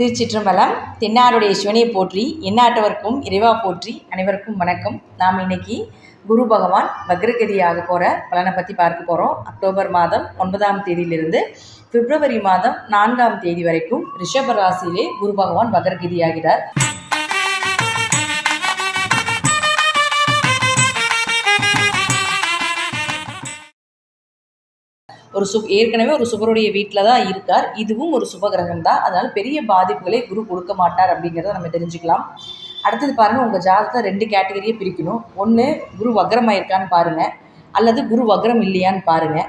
திருச்சிற்றம்பலம் தென்னாடுடைய சிவனை போற்றி எந்நாட்டவர்க்கும் இறைவா போற்றி அனைவருக்கும் வணக்கம். நாம் இன்னைக்கு குரு பகவான் வக்ரகதியாக போகிற பலனை பற்றி பார்க்க போகிறோம் அக்டோபர் மாதம் ஒன்பதாம் தேதியிலிருந்து பிப்ரவரி மாதம் நான்காம் தேதி வரைக்கும் ரிஷப ராசியிலே குரு பகவான் வக்ரகதியாகிறார். ஒரு சு ஏற்கனவே ஒரு சுபருடைய வீட்டில் தான் இருக்கார். இதுவும் ஒரு சுபகிரகம் தான். அதனால் பெரிய பாதிப்புகளை குரு கொடுக்க மாட்டார் அப்படிங்கிறத நம்ம தெரிஞ்சுக்கலாம். அடுத்தது பாருங்கள் உங்கள் ஜாதகத்தை ரெண்டு கேட்டகரியே பிரிக்கணும். ஒன்று குரு வக்ரமாக இருக்கான்னு பாருங்கள் அல்லது குரு வக்ரம் இல்லையான்னு பாருங்கள்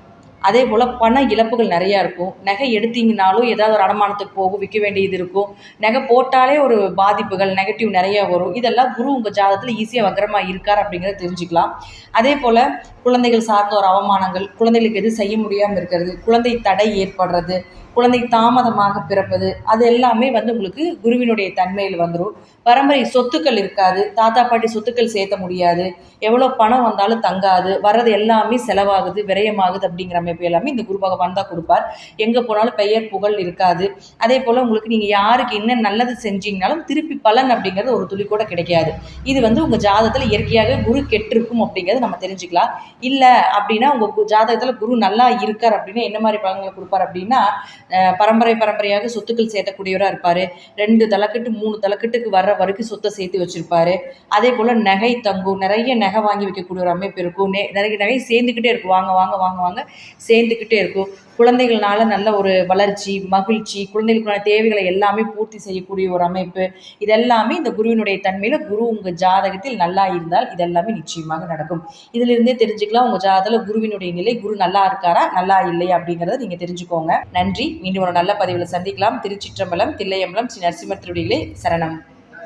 அதே போல் பண இழப்புகள் நிறையா இருக்கும். நகை எடுத்தீங்கனாலும் ஏதாவது ஒரு அடமானத்துக்கு போகும் விற்க வேண்டியது இருக்கும். நகை போட்டாலே ஒரு பாதிப்புகள் நெகட்டிவ் நிறையா வரும். இதெல்லாம் குரு உங்கள் ஜாதகத்தில் ஈஸியாக வக்கரமாக இருக்கார் அப்படிங்கிறத தெரிஞ்சுக்கலாம். அதே போல் குழந்தைகள் சார்ந்த ஒரு அவமானங்கள் குழந்தைகளுக்கு எது செய்ய முடியாமல் இருக்கிறது குழந்தை தடை ஏற்படுறது குழந்தை தாமதமாக பிறப்பது அது எல்லாமே வந்து உங்களுக்கு குருவினுடைய தன்மையில் வந்துடும் பரம்பரை சொத்துக்கள் இருக்காது தாத்தா பாட்டி சொத்துக்கள் சேர்த்த முடியாது எவ்வளோ பணம் வந்தாலும் தங்காது வர்றது எல்லாமே செலவாகுது விரயமாகுது அப்படிங்கிற அமைப்பு எல்லாமே இந்த குரு பகவான் தான் கொடுப்பார். எங்கே போனாலும் பெயர் புகழ் இருக்காது. அதே போல் உங்களுக்கு நீங்கள் யாருக்கு என்ன நல்லது செஞ்சீங்கனாலும் திருப்பி பலன் அப்படிங்கிறது ஒரு துளி கூட கிடைக்காது. இது வந்து உங்கள் ஜாதத்தில் இயற்கையாகவே குரு கெட்டிருக்கும் அப்படிங்கிறது நம்ம தெரிஞ்சுக்கலாம். இல்லை அப்படின்னா உங்கள் ஜாதகத்தில் குரு நல்லா இருக்கார் அப்படின்னா என்ன மாதிரி பலன்களை கொடுப்பார் அப்படின்னா பரம்பரை பரம்பரையாக சொத்துக்கள் சேர்த்தக்கூடியவராக இருப்பார். ரெண்டு தலைக்கட்டு மூணு தலைக்கட்டுக்கு வர்ற வரைக்கும் சொத்தை சேர்த்து வச்சுருப்பார். அதே போல் நகை தங்கும் நிறைய நகை வாங்கி வைக்கக்கூடிய ஒரு அமைப்பு இருக்கும். நிறைய நகை சேர்ந்துக்கிட்டே இருக்கும். வாங்க வாங்க வாங்க வாங்க சேர்ந்துக்கிட்டே இருக்கும். குழந்தைகள்னால நல்ல ஒரு வளர்ச்சி மகிழ்ச்சி குழந்தைகளுக்கான தேவைகளை எல்லாமே பூர்த்தி செய்யக்கூடிய ஒரு அமைப்பு. இதெல்லாமே இந்த குருவினுடைய தன்மையில் குரு உங்கள் ஜாதகத்தில் நல்லா இருந்தால் இதெல்லாமே நிச்சயமாக நடக்கும். இதிலிருந்தே தெரிஞ்சுக்கலாம் உங்கள் ஜாதகத்தில் குருவினுடைய நிலை குரு நல்லா இருக்காரா நல்லா இல்லையா அப்படிங்கிறத நீங்கள் தெரிஞ்சுக்கோங்க. நன்றி. மீண்டும் ஒரு நல்ல பதிவில் சந்திக்கலாம். திருச்சிற்றம்பலம் தில்லையம்பலம் ஸ்ரீ நரசிம்மத்திருடிகளே சரணம்.